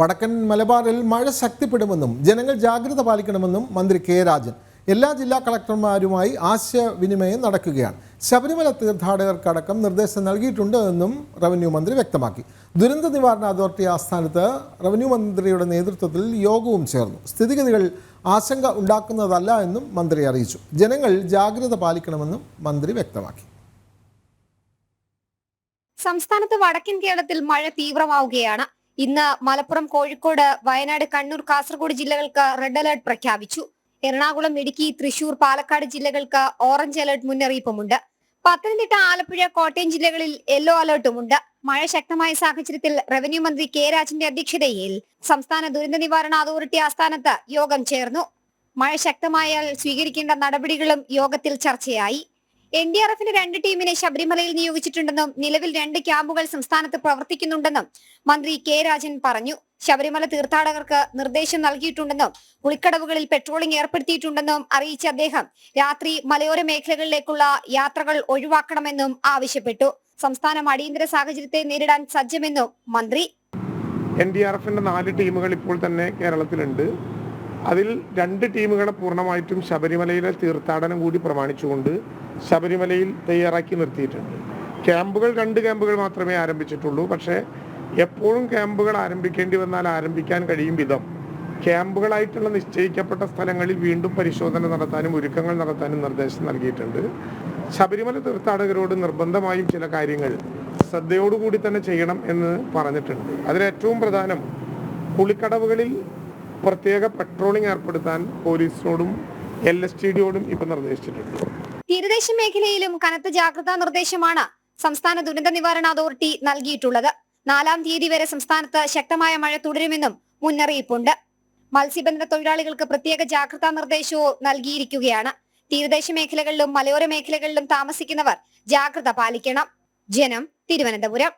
വടക്കൻ മലബാറിൽ മഴ ശക്തിപ്പെടുമെന്നും ജനങ്ങൾ ജാഗ്രത പാലിക്കണമെന്നും മന്ത്രി കെ രാജൻ. എല്ലാ ജില്ലാ കളക്ടർമാരുമായി ആശയവിനിമയം നടക്കുകയാണ്. ശബരിമല തീർത്ഥാടകർക്കടക്കം നിർദ്ദേശം നൽകിയിട്ടുണ്ട് എന്നും റവന്യൂ മന്ത്രി വ്യക്തമാക്കി. ദുരന്ത നിവാരണ അതോറിറ്റി ആസ്ഥാനത്ത് റവന്യൂ മന്ത്രിയുടെ നേതൃത്വത്തിൽ യോഗവും ചേർന്നു. സ്ഥിതിഗതികൾ ആശങ്ക ഉണ്ടാക്കുന്നതല്ല എന്നും മന്ത്രി അറിയിച്ചു. ജനങ്ങൾ ജാഗ്രത പാലിക്കണമെന്നും മന്ത്രി വ്യക്തമാക്കി. സംസ്ഥാനത്ത് വടക്കൻ കേരളത്തിൽ മഴ തീവ്രമാവുകയാണ്. ഇന്ന് മലപ്പുറം കോഴിക്കോട് വയനാട് കണ്ണൂർ കാസർഗോഡ് ജില്ലകൾക്ക് റെഡ് അലർട്ട് പ്രഖ്യാപിച്ചു. എറണാകുളം ഇടുക്കി തൃശൂർ പാലക്കാട് ജില്ലകൾക്ക് ഓറഞ്ച് അലർട്ട് മുന്നറിയിപ്പുമുണ്ട്. പത്തനംതിട്ട ആലപ്പുഴ കോട്ടയം ജില്ലകളിൽ യെല്ലോ അലർട്ടുമുണ്ട് മഴ ശക്തമായ സാഹചര്യത്തിൽ റവന്യൂ മന്ത്രി കെ രാജന്റെ അധ്യക്ഷതയിൽ സംസ്ഥാന ദുരന്ത നിവാരണ അതോറിറ്റി ആസ്ഥാനത്ത് യോഗം ചേർന്നു. മഴ ശക്തമായാൽ സ്വീകരിക്കേണ്ട നടപടികളും യോഗത്തിൽ ചർച്ചയായി. എൻ ഡി ആർ എഫിന് രണ്ട് ടീമിനെ ശബരിമലയിൽ നിയോഗിച്ചിട്ടുണ്ടെന്നും നിലവിൽ രണ്ട് ക്യാമ്പുകൾ സംസ്ഥാനത്ത് പ്രവർത്തിക്കുന്നുണ്ടെന്നും മന്ത്രി കെ രാജൻ പറഞ്ഞു. ശബരിമല തീർത്ഥാടകർക്ക് നിർദ്ദേശം നൽകിയിട്ടുണ്ടെന്നും ഉൾക്കടവുകളിൽ പെട്രോളിംഗ് ഏർപ്പെടുത്തിയിട്ടുണ്ടെന്നും അറിയിച്ച അദ്ദേഹം രാത്രി മലയോര മേഖലകളിലേക്കുള്ള യാത്രകൾ ഒഴിവാക്കണമെന്നും ആവശ്യപ്പെട്ടു. സംസ്ഥാനം അടിയന്തര സാഹചര്യത്തെ നേരിടാൻ സജ്ജമെന്നും മന്ത്രി. എൻ ഡി ആർ എഫിന്റെ നാല് ടീമുകൾ ഇപ്പോൾ തന്നെ കേരളത്തിലുണ്ട്. അതിൽ രണ്ട് ടീമുകളെ പൂർണമായിട്ടും ശബരിമലയിലെ തീർത്ഥാടനം കൂടി പ്രമാണിച്ചുകൊണ്ട് ശബരിമലയിൽ തയ്യാറാക്കി നിർത്തിയിട്ടുണ്ട്. ക്യാമ്പുകൾ രണ്ട് ക്യാമ്പുകൾ മാത്രമേ ആരംഭിച്ചിട്ടുള്ളൂ. പക്ഷേ എപ്പോഴും ക്യാമ്പുകൾ ആരംഭിക്കേണ്ടി വന്നാൽ ആരംഭിക്കാൻ കഴിയും വിധം ക്യാമ്പുകളായിട്ടുള്ള നിശ്ചയിക്കപ്പെട്ട സ്ഥലങ്ങളിൽ വീണ്ടും പരിശോധന നടത്താനും ഒരുക്കങ്ങൾ നടത്താനും നിർദ്ദേശം നൽകിയിട്ടുണ്ട്. ശബരിമല തീർത്ഥാടകരോട് നിർബന്ധമായും ചില കാര്യങ്ങൾ ശ്രദ്ധയോടുകൂടി തന്നെ ചെയ്യണം എന്ന് പറഞ്ഞിട്ടുണ്ട്. അതിലേറ്റവും പ്രധാനം കുളിക്കടവുകളിൽ പ്രത്യേക പെട്രോളിംഗ് ഏർപ്പെടുത്താൻ പോലീസിനോടും എൽ എസ് ടി ഡിയോടും ഇപ്പൊ നിർദ്ദേശിച്ചിട്ടുണ്ട്. തീരദേശ മേഖലയിലും കനത്ത ജാഗ്രതാ നിർദ്ദേശമാണ് സംസ്ഥാന ദുരന്ത നിവാരണ അതോറിറ്റി നൽകിയിട്ടുള്ളത്. നാലാം തീയതി വരെ സംസ്ഥാനത്ത് ശക്തമായ മഴ തുടരുമെന്നും മുന്നറിയിപ്പുണ്ട്. മത്സ്യബന്ധന തൊഴിലാളികൾക്ക് പ്രത്യേക ജാഗ്രതാ നിർദ്ദേശവും നൽകിയിരിക്കുകയാണ്. തീരദേശ മേഖലകളിലും മലയോര മേഖലകളിലും താമസിക്കുന്നവർ ജാഗ്രത പാലിക്കണം. ജനം തിരുവനന്തപുരം.